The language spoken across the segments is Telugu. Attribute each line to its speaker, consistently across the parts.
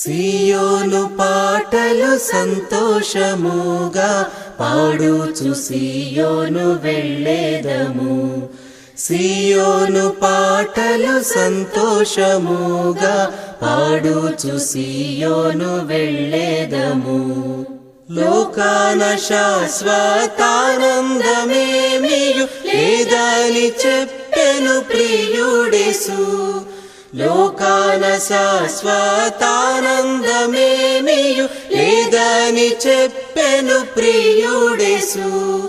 Speaker 1: సియోను పాటలు సంతోషముగా పాడుచు సియోను వెళ్ళేదము సియోను పాటలు సంతోషముగా పాడుచు సియోను వెళ్ళేదము లోకాన శాశ్వతానందమేమియు లేదని చెప్పెను ప్రియుడేసు. లోకాన శాశ్వతానందమేమియు లేదని చెప్పెను ప్రియుడేసు.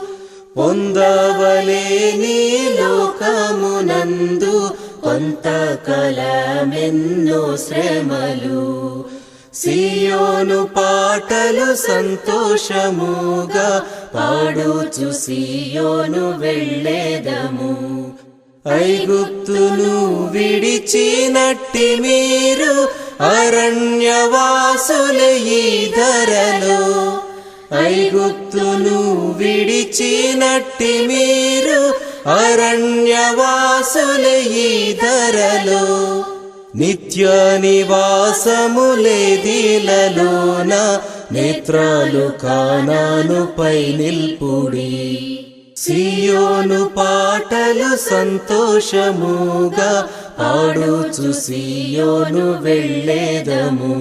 Speaker 1: పొందవలేని లోకమునందు కొంతకాలమెన్నో శ్రమలు. సియోను పాటలు సంతోషముగా పాడుచు సియోను వెళ్ళేదము ఐగుప్తును విడిచినట్టి మీరు అరణ్యవాసుల ఈ ధరలో. ఐగుప్తును విడిచినట్టి మీరు అరణ్యవాసుల ఈ ధరలో. నిత్య నివాసములేదిలలోన నేత్రాలు కానాను పై నిల్పుడి. సియోను పాటలు సంతోషముగా పాడుచు సియోను వెళ్ళేదము.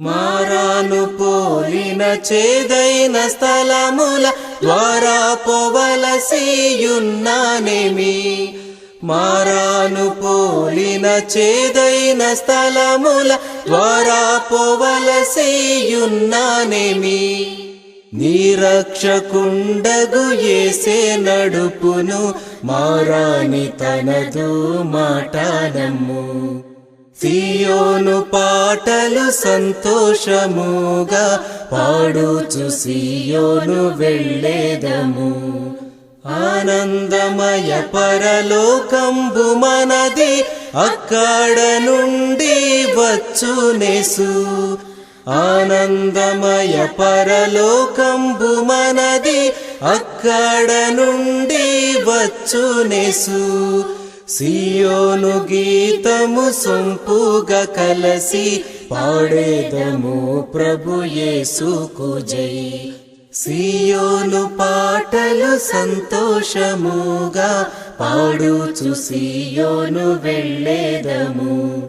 Speaker 1: మారాను పోలిన చేదైన స్థలముల ద్వారా పోవలసియున్నానేమి మారాను పోలిన చేదైన స్థలముల ద్వారా పోవలసియున్నానేమి నీరక్షకుండగు ఏసే నడుపును మారాని తనదు మాటానమ్ము. సియోను పాటలు సంతోషముగా పాడుచు సియోను వెళ్ళేదము. ఆనందమయ పరలోకంబు మనది అక్కడ నుండి వచ్చునేసు. ఆనందమయ పరలోకంబు మనది అక్కడ నుండి వచ్చునేసు సియోను గీతము సొంపుగా కలసి పాడేదము ప్రభు యేసుకు జై. సియోను పాటలు సంతోషముగా పాడుచు సియోను వెళ్ళేదము.